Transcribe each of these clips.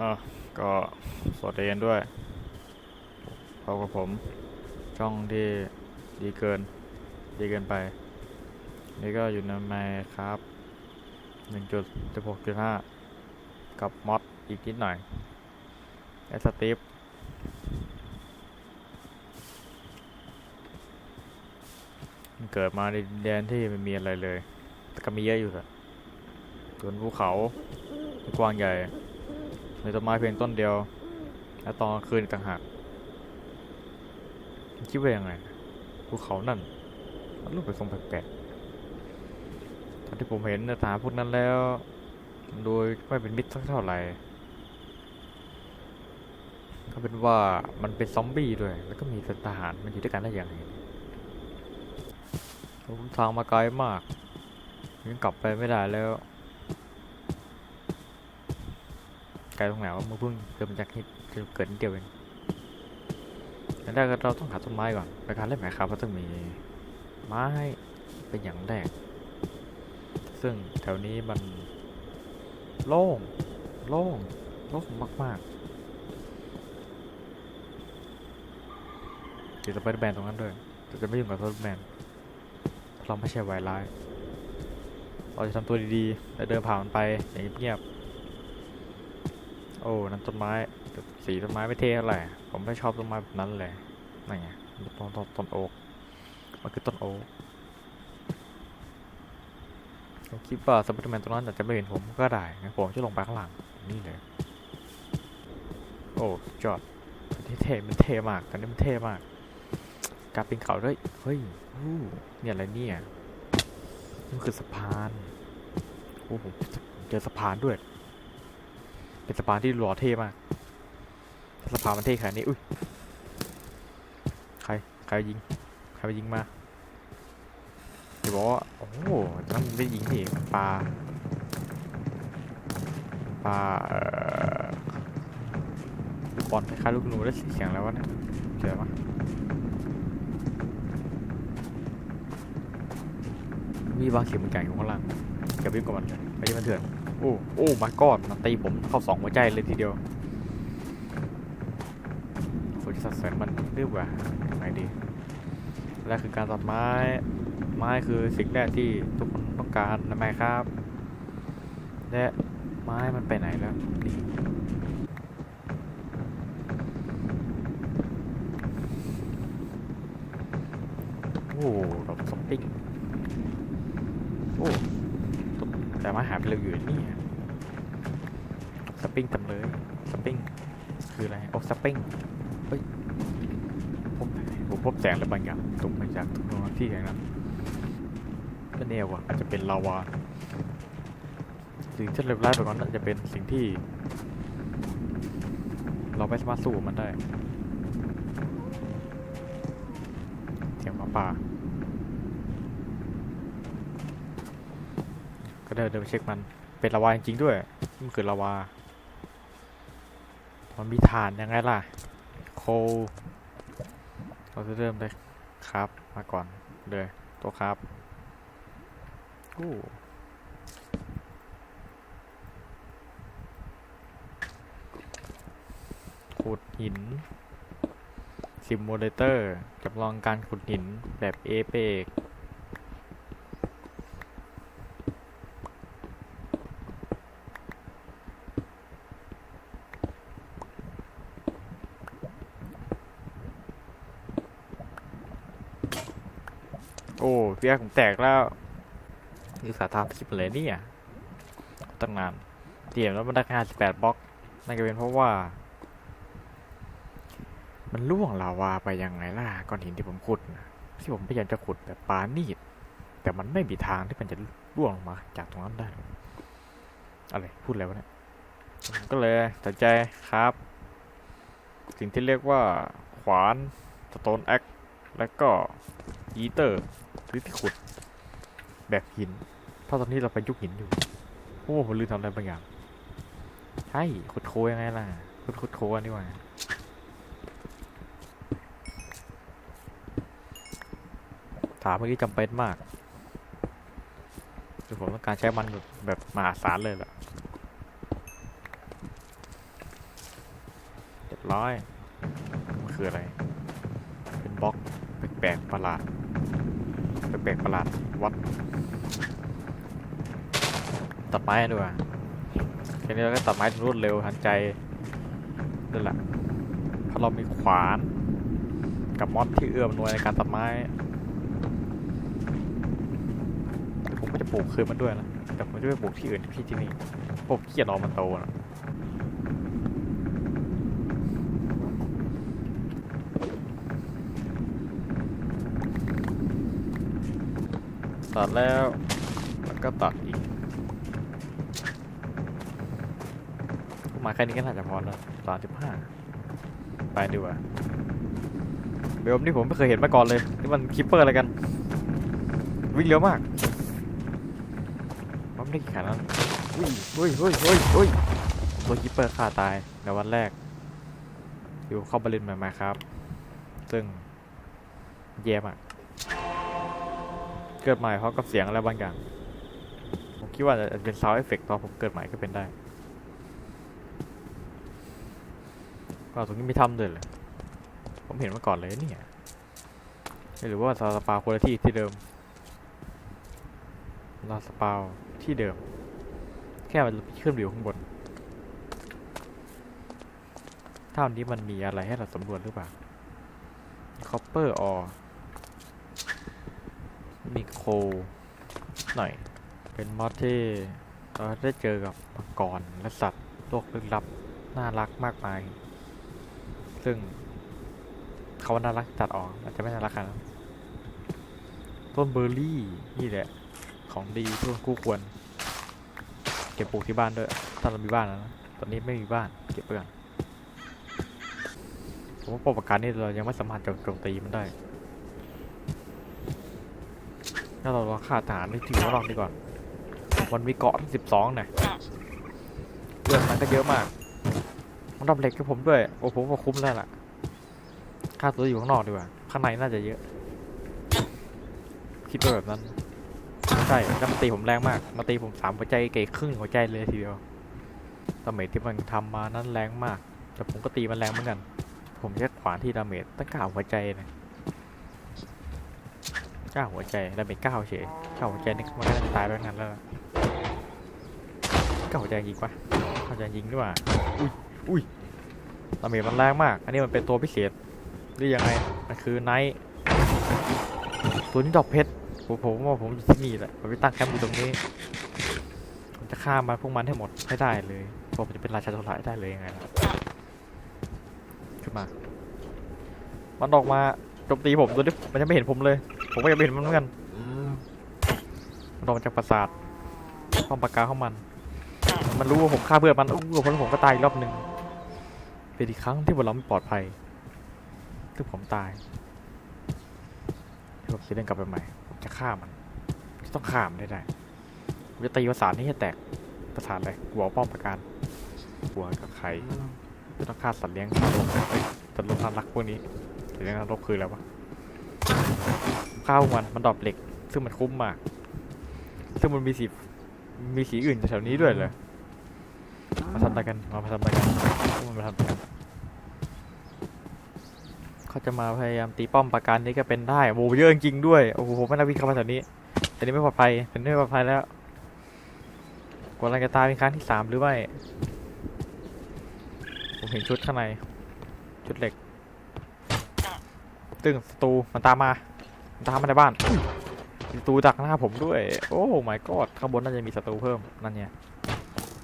อะก็สวัสดีกันด้วยพบกับผม ช่องที่ดีเกิน ดีเกินไป นี่ก็อยู่ในไมครับ 1.16.5 กับมอดอีกนิดหน่อยไอสตีฟมันเกิดมาในแดนที่ไม่มีอะไรเลย แต่ก็มีเยอะอยู่อะบนภูเขากว้างใหญ่ มีต้นไม้เพียงต้นเดียว และตอนคืนต่างหากคิดว่ายังไงภูเขานั่นมันรูปเป็นทรงแปลกๆตอนที่ผมเห็นสถานพวกนั้นแล้วมันดูไม่เป็นมิตรสักเท่าไหร่ก็เป็นว่ามันเป็นซอมบี้ด้วย แล้วก็มีทหารมันอยู่ด้วยกันได้อย่างไรผมทางมาไกลมากยังกลับไปไม่ได้แล้ว ไกลตรงไหนวะมึงเพิ่งเกิดมาจากนิดเกิดนิดเดียวเองแล้วแรกเราต้องหาต้นไม้ก่อนในการเล่นหมายครับก็ต้องมีไม้เป็นอย่างแรก ซึ่งแถวนี้มันโล่ง โล่ง โล่งมากๆติดสไปเดอร์แมนตรงนั้นด้วยแต่จะไม่ยุ่งกับสไปแมนเราไม่ใช่ไวร้าย เราจะทำตัวดีๆและเดินผ่านมันไปอย่างเงียบ โอ้นั่นต้นไม้สีต้นไม้ไม่เท่เท่าไหร่ผมไม่ชอบต้นไม้แบบนั้นเลยนั่นไงต้นต้นต้นโอ๊กมันคือต้นโอ๊กผมคิดว่าสไปเดอร์แมนตัวนั้นอาจจะไม่เห็นผมก็ได้งั้นผมจะลงไปข้างหลังนี่เลยโอ้สุดยอดมันเท่มันเท่มากตอนนี้มันเท่มากการปีนเขาด้วยเฮ้ยเนี่ยอะไรเนี่ยนี่มันคือสะพานโอ้ผมเจอสะพานด้วย เป็นสะพานที่หล่อเท่มากถ้าสะพานมันเท่ขนาดนี้ อุ้ย ใคร ใครยิง ใครไปยิงมาเดี๋ยวบอกว่า โอ้โหนั่นมันไม่ได้ยิงนี่ปลา ปลาเอ่อบอลคล้ายลูกหนูได้เสียงแล้ววะเนี่ยเจอปะมีบางเสียงมันไก่อยู่ข้างล่างเดี๋ยววิ่งกับมันเลยไม่ใช่มันเถื่อน โอ้โอ้มากอดมันตีผมเข้าสองหัวใจเลยทีเดียวผมจะสัดส่วนมันเรียกว่าไงดีแรกคือการตัดไม้ ไม้คือสิ่งแรกที่ทุกคนต้องการนะไหมครับ และไม้มันไปไหนแล้วนี่โอ้ดอกสปริงโอ้ แต่มาหาไปเร็วอยู่นี่สปริงเต็มเลยสปริงคืออะไรโอ้สปริงเฮ้ยผมผมพบแสงอะไรบางอย่างตกมาจากตรงที่อย่างนั้นก็แน่ว่ะอาจจะเป็นลาวาสิ่งที่เลวร้ายไปกว่านั้นอาจจะเป็นสิ่งที่ เราไม่สามารถสู้มันได้เสียงหมาป่า ก็เดินเดินไปเช็คมัน เป็นลาวาจริงๆด้วย มันคือลาวา มันมีฐานยังไงล่ะ โคลเราจะเริ่มเลยครับ มาก่อนเลยตัวครับอู้ขุดหินซิมูเลเตอร์จำลองการขุดหินแบบเอเปก โอ้พี่แอ๊กผมแตกแล้วนี่สาทำสิบเลยเนี่ยตั้งนานเตรียมแล้วมันได้แค่ห้าสิบแปดบล็อกนั่นก็เป็นเพราะว่า มันล่วงลาวาไปยังไงล่ะก้อนหินที่ผมขุดนะที่ผมพยายามจะขุดแบบปานีดแต่มันไม่มีทางที่มันจะล่วงลงมา จากตรงนั้นได้ อะไรพูดอะไรวะเนี่ยก็เลยตัดใจครับ สิ่งที่เรียกว่าขวานสโตนแอ็กและก็อีเตอร์ หรือที่ขุดแบบหิน เพราะตอนนี้เราไปยุคหินอยู่ โอ้ผมลืมทำอะไรบางอย่าง ใช่ ขุดโคยังไงล่ะ ขุดขุดโคอันนี้ว่าถามเมื่อกี้จำเป็นมากคือผมต้องการใช้มันแบบแบบมหาศาลเลยแหละร้อย มันคืออะไร เป็นบล็อกแปลกๆประหลาด แปลกๆประหลาดวัดตัดไม้ดีกว่าแค่นี้เราก็ตัดไม้รวดเร็วทันใจนั่นแหละเพราะเรามีขวาน กับมอสที่เอื้อมหน่วยในการตัดไม้แต่ผมก็จะปลูกคืนมันด้วยนะแต่ผมจะไปปลูกที่อื่นที่ที่นี่ผมเกียจรอมันโตนะ ตัดแล้วแล้วก็ตัดอีก มาแค่นี้ก็น่าจะพอแล้วสามสิบห้าไปดีกว่าเบลมนี่ผมไม่เคยเห็นมาก่อนเลย นี่มันคิปเปอร์อะไรกัน วิ่งเร็วมากมันไม่ได้ขนาดนั้นอุ้ยอุ้ยอุ้ยอุ้ยอุ้ยตัวคิปเปอร์ฆ่าตายในวันแรก อยู่เข้าบรินใหม่ๆครับ ซึ่งแย่มาก เกิดใหม่เพราะกับเสียงอะไรบางอย่าง ผมคิดว่าอาจจะเป็นซาวด์เอฟเฟกต์ตอนผมเกิดใหม่ก็เป็นได้ก็ตรงนี้ไม่ทำเลยเลย ผมเห็นมาก่อนเลยเนี่ยหรือว่าซาสปาคนละที่ที่เดิมลาสปาที่เดิม แค่มันขึ้นอยู่ข้างบนเท่านี้มันมีอะไรให้เราสำรวจหรือเปล่าคอปเปอร์ออ มีโคหน่อย เป็นมอสที่เราได้เจอกับมังกรและสัตว์โลกลึกลับ น่ารักมากมาย ซึ่งเขาว่าน่ารักตัดออกอาจจะไม่น่ารักขนาดนั้นต้นเบอร์รี่นี่แหละ ของดีที่คู่ควร เก็บปลูกที่บ้านด้วยถ้าเรามีบ้านแล้วนะตอนนี้ไม่มีบ้านเก็บไปก่อนผมว่าปมประการนี่เรายังไม่สามารถโจมตีมันได้ ถ้าเราลองฆ่าทหารที่อยู่ข้างนอกดีก่อนมันมีเกาะสิบสองนี่ยเรื่องมันก็เยอะมากมันดับเหล็กกับผมด้วย โอ้ผมว่าคุ้มแล้วล่ะค่าตัวอยู่ข้างนอกดีกว่า ข้างในน่าจะเยอะ คิดว่าแบบนั้น ใช่แล้วมันตีผมแรงมาก มาตีผมสามหัวใจเกยครึ่งหัวใจเลยทีเดียว ดาเมจที่มันทำมานั้นแรงมาก แต่ผมก็ตีมันแรงเหมือนกัน ผมแค่ขวานที่ดาเมจตั้งเก้าหัวใจนะ เก้าหัวใจดาเมจเก้าเฉยเก้าหัวใจนี่มันก็จะตายไปงั้นแล้วเก้าหัวใจยิงปะเก้าหัวใจยิงด้วยว่าอุ้ยอุ้ยดาเมจมันแรงมาก อันนี้มันเป็นตัวพิเศษหรือยังไงมันคือไนท์ตัวนี้ดอกเพชรผมผมว่าผมอยู่ที่นี่แหละผมไปตั้งแคมป์อยู่ตรงนี้ผมจะฆ่ามันพวกมันให้หมดให้ได้เลยผมจะเป็นราชาโทรายได้เลยยังไงล่ะขึ้นมา มันออกมาโจมตีผมตัวนี้มันยังไม่เห็นผมเลย ผมก็ยังไม่เห็นมันเหมือนกันมันออกมาจากปราสาทป้อมปรากาของมัน มันรู้ว่าผมฆ่าเพื่อนมันอู้เพราะผมก็ตายอีกรอบหนึ่งเป็นอีกครั้งที่พวกเราไม่ปลอดภัยซึ่งผมตายที่ผมจะเล่นกลับไปใหม่ผมจะฆ่ามันจะต้องฆ่ามันได้ได้ผมจะตีประสาทนี้ให้แตกประสาทอะไรหัวป้อมประการหัวกับไข่จะต้องฆ่าสัตว์เลี้ยงนรกเอ้ยสัตว์ลงน่ารักพวกนี้สัตว์เลี้ยงน่ารกคืออะไรวะ ข้าวมันมันดรอปเหล็ก ซึ่งมันคุ้มมาก ซึ่งมันมีสีมีสีอื่นแถวนี้ด้วยเหรอมาทำอะกันมาทำอะกันมันมาทำอะกันเขาจะมาพยายามตีป้อมปราการนี้ก็เป็นได้โอ้โหเยอะจริงด้วยโอ้โหผมไม่น่าวิ่งเข้ามาแถวนี้แต่นี้ไม่ปลอดภัยเป็นไม่ปลอดภัยแล้วกำลังจะตายเป็นครั้งที่สามหรือไม่ผมเห็นชุดข้างในชุดเหล็กตึงศัตรูมันตามมา ตามมาในบ้านศัตรูดักหน้าผมด้วย โอ้ my god ข้างบนน่าจะมีศัตรูเพิ่ม นั่นเนี่ย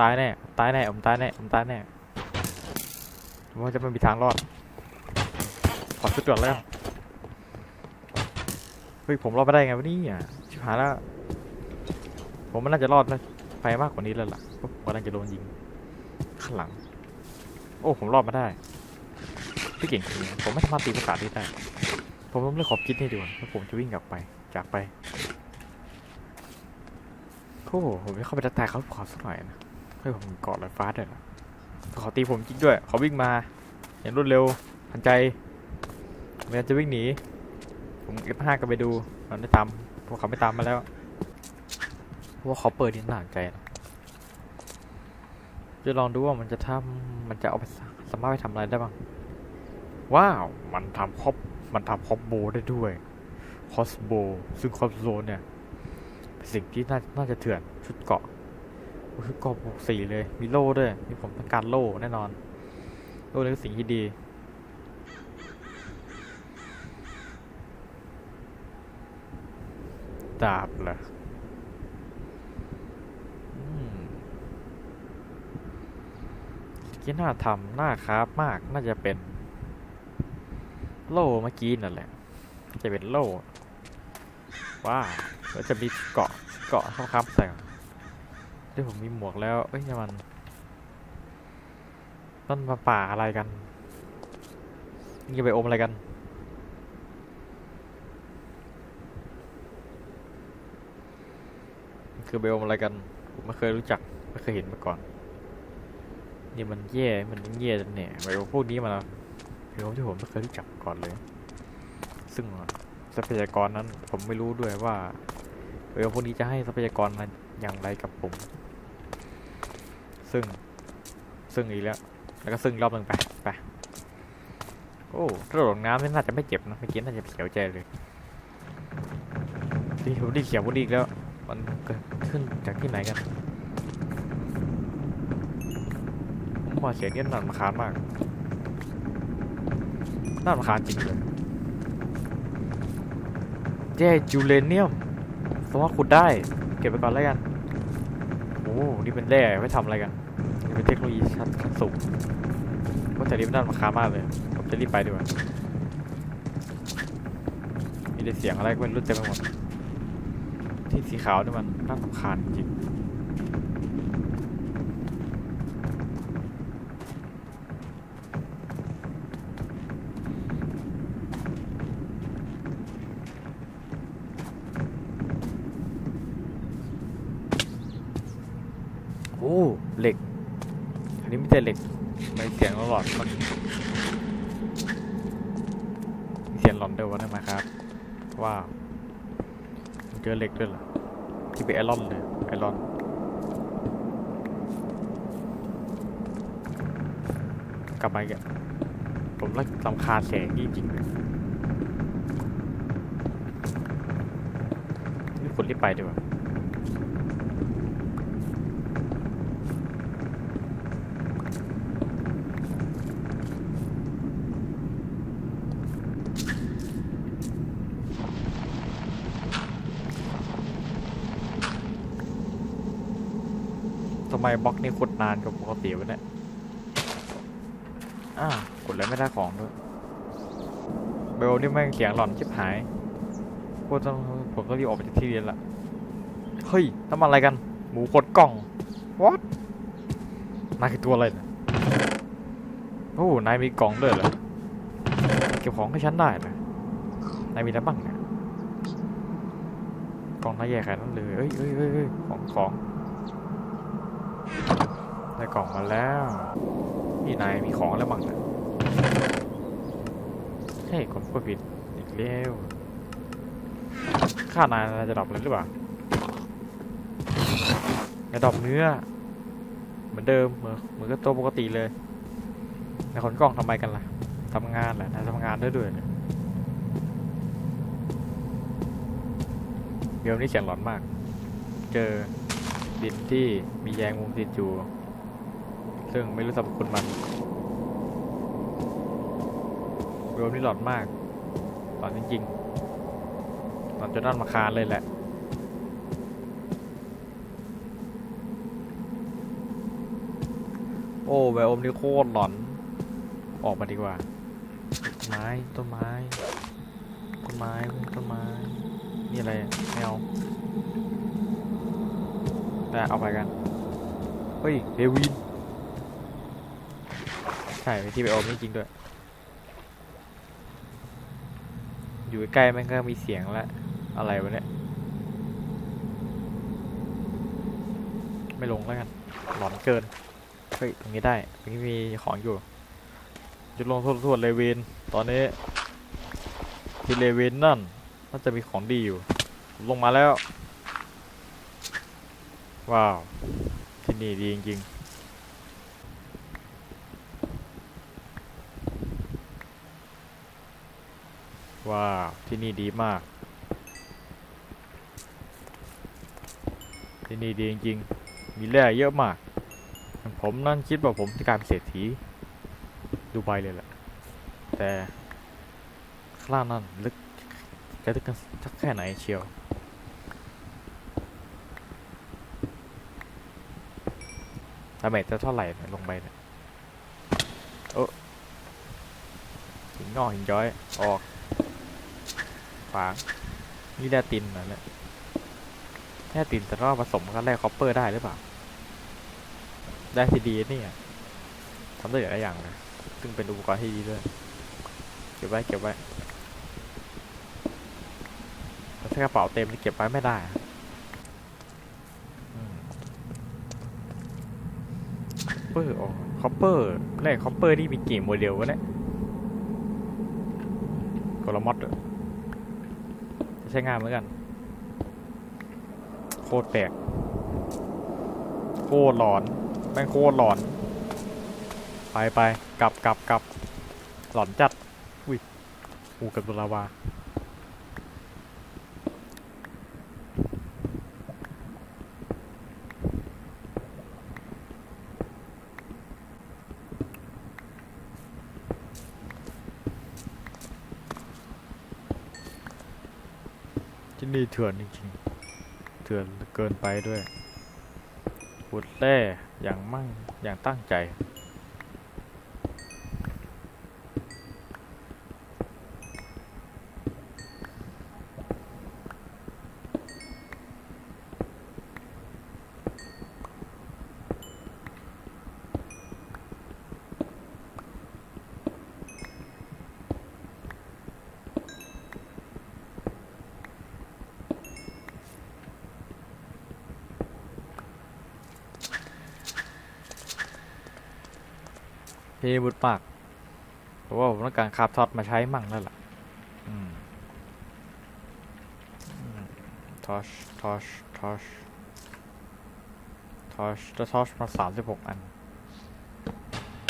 ตายแน่ ตายแน่ ผมตายแน่ ผมตายแน่ผมว่าจะไม่มีทางรอด ขอชุดก่อนแล้วกันเฮ้ย ผมรอดไม่ได้ไงวะนี่ยชิบหายแล้ว ผมมันน่าจะรอดนะไปมากกว่านี้แล้วล่ะเพราะผมกำลังจะโดนยิง ข้างหลัง โอ้ ผมรอดมาได้ พี่เก่งจริงผมไม่สามารถตีภาษาที่ได้ ผมต้องเลือกขอบคิดให้ดูแล้วผมจะวิ่งกลับไป จากไปโอ้โหผมจะเข้าไปทักทายเขาขอสักหน่อยนะเฮ้ยผมเกาะลอยฟ้าด้วยนะขอตีผมจริงด้วยเขาวิ่งมาอย่างรวดเร็วทันใจพยายาจะวิ่งหนี ผมเอฟห้าก็ไปดูมันไม่ตามพวกเขาไม่ตามมาแล้วเพราะว่าเขาเปิดนี่น่าสนใจนะจะลองดูว่ามันจะทำมันจะเอาไปสสามารถไปทำอะไรได้บ้าง ว้าว มันทำครบ มันทำคอมโบได้ด้วยคอสโบซึ่งคอสโบเนี่ยเป็นสิ่งที่น่านาจะเถื่อนชุดเกาะโอ้ยชุดเกาะบวกสี่เลยมีโล่ด้วยมีผมต้องการโล่แน่นอนโล่นี่คือสิ่งที่ดีดาบเหรอที่น่าทำน่าคราฟมากน่าจะเป็น โล่เมื่อกี้นั่นแหละ จะเป็นโล่ว้าวแล้วจะมีเกาะเกาะข้าครับใส่ก่อนที่ผมมีหมวกแล้วเอ้ยนี่มันต้นมาป่าอะไรกันนี่ไปอมอะไรกันคือไบโอมอะไรกัน ผมไม่เคยรู้จัก ไม่เคยเห็นมาก่อน นี่มันแย่ มันแย่จังเนี่ยไบโอมพวกนี้มา ไบโอมที่ผมไม่เคยรู้จักก่อนเลย ซึ่งทรัพยากรนั้นผมไม่รู้ด้วยว่าไบโอพวกนี้จะให้ทรัพยากรมาอย่างไรกับผม ซึ่ง ซึ่งอีกแล้ว แล้วก็ซึ่งรอบหนึ่งไป ไป โอ้ถ้าโดดลงน้ำนี่น่าจะไม่เจ็บนะ เมื่อกี้น่าจะเสียวใจเลยดีผมดีเขียวพอดีแล้ว มันเกิดขึ้นจากที่ไหนกันผมว่าเสียงนี้น่ารำคาญมาก น่ารำคาญจริงเลยแย่จูเลเนียมสมมติขุดได้ เก็บไปก่อนแล้วกัน โอ้ นี่เป็นแร่ไว้ทำอะไรกัน นี่เป็นเทคโนโลยีชั้นสูงว่าแต่นี้มันน่ารำคาญมากเลย ผมจะรีบไปดีกว่า มีแต่เสียงอะไรก็ไม่รู้เต็มไปหมด ที่สีขาวนี่มันน่าสำคาญจริง โอ้ เหล็ก อันนี้ไม่ใช่ เหล็กไม่เสียงหลอนๆมันเสียงหลอนด้วยวะเนี่ยมาครับว้าเจอเหล็กด้วยเหรอที่เป็นไอรอนเลยไอรอนกลับมาอีกผมรักลำคาญแสงจริงเลยนี่คนรีบไปดีกว่า ไมบล็อกนี่กดนานกว่าปกติวะเนี่ยอ้าวกดแล้วไม่ได้ของด้วยเบลนี่แม่งเสียงหลอนชิบหายพวกต้องผมต้องรีบออกไปจากที่เรียนละเฮ้ยทำอะไรกัน หมูกดกล่อง what นายคือตัวอะไรเนี่ยโอ้ นายมีกล่องด้วยเหรอ เก็บของให้ฉันได้เหรอนายมีอะไรบ้างเนี่ยกล่องนายแย่ขนาดนั้นเลยเอ้ยเอ้ยเอ้ยเอ้ยของของ ได้กล่องมาแล้วนี่นายมีของแล้วมั้งนี่ยเฮ้ยผมก็ผิดอีกแล้วค่านายนาจะดรอปเลยหรือเปล่าจะดรอปเนื้อ เหมือนเดิมเหมือนเหมือนกับตัวปกติเลยนายขนกล่องทำไมกันล่ะทำงานแหละนายทำงานด้ด้วยเนี่ยเดี๋ยวนี้เสียงหลอนมาก เจอ ดินที่มีแยงมุมติดอยู่ ซึ่งไม่รู้สรรพคุณมันรวมนี่หลอนมากหลอนจริงๆหลอนจนน่ารำคาญเลยแหละโอ้ไบโอมนี่โคตรหลอน ออกมาดีกว่าต้นไม้ต้นไม้ ต้นไม้ต้นไม้ นี่อะไรอะไม่เแต่เอาไปกัน เฮ้ยเดวิน ใช่ไปที่ไปโอมนี่จริงด้วย อยู่ใกล้ๆมันก็มีเสียงแล้วอะไรวะเนี่ย ไม่ลงแล้วกันหลอนเกิน เฮ้ย ตรงนี้ได้ ตรงนี้มีของอยู่จุดลงทวทั่วเลเวนตอนนี้ที่เลเวนนั่นน่าจะมีของดีอยู่ ลงมาแล้ว ว้าว ที่นี่ดีจริงๆ ว้าว ที่นี่ดีมาก ที่นี่ดีจริงๆ มีแร่เยอะมาก ผมนั่นคิดว่าผมจะกลายเป็นเศรษฐีดูไบเลยแหละ แต่ข้างล่างนั่นลึกจะลึกสักแค่ไหนเชียว ดาเมจจะเท่าไหร่เนี่ยลงไปเนี่ยโอ้หินงอกหินย้อย ออกฝางนี่แร่ตินนะเนี่ยแร่ตินแต่ว่าผสมกับแร่คอปเปอร์ได้หรือเปล่า ได้ทีดีนี่ทำได้หลายอย่างเลยซึ่งเป็นอุปกรณ์ที่ดีด้วย เก็บไว้เก็บไว้แต่ถ้ากระเป๋าเต็มเก็บไว้ไม่ได้อะอืมค อปเปอร์อ๋อคอปเปอร์แร่คอปเปอร์นี่มีเกี่โมเดลวะเนี่ยกลมอดอใช้งานเหมือนกัน โคตรแปลกโคตรหลอนแม่งโคตรหลอน ไปไปกลับกลับกลับหลอนจัดอุ้ยหูกับตัวลาวา ที่นี่เถื่อนจริงๆ เถื่อนเกินไปด้วยขุดแร่อย่างมั่งอย่างตั้งใจ พี่บุดปากเพราะว่าผมต้องการคาบท็อตมาใช้มั่งแล้วล่ะอืมทอชทอชทอชทอชจะทอชมาสามสิบหกอัน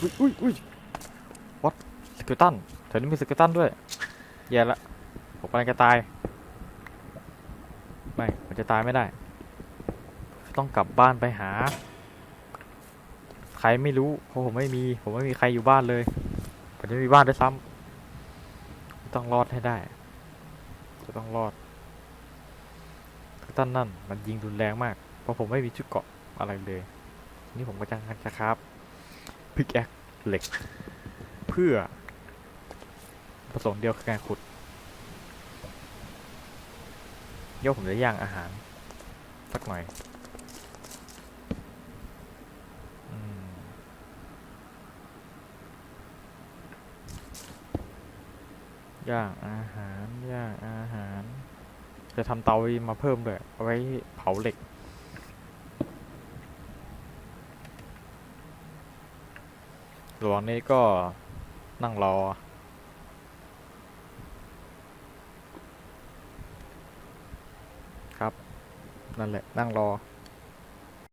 อุ้ยอุ้ยอุ้ยวัดสกิลตันแถวนี้มีสกิลตันด้วยแย่ละผมกำลังจะตาย ไม่มันจะตายไม่ได้ ต้องกลับบ้านไปหา ใครไม่รู้เพราะผมไม่มี ผมไม่มีใครอยู่บ้านเลยผมจะไม่มีบ้านด้วยซ้ำต้องรอดให้ได้จะต้องรอดตั้นนั่นมันยิงรุนแรงมาก เพราะผมไม่มีชุดเกาะอะไรเลย นี่ผมก็จะจะครับพิกแอคเหล็ก เพื่อประสงค์เดียวคือการขุดเดี๋ยวผมจะย่างอาหาร สักหน่อย ย่างอาหารย่างอาหาร จะทำเตามาเพิ่มด้วยเอาไว้เผาเหล็กระหว่างนี้ก็นั่งรอ ครับ นั่นแหละ นั่งรอ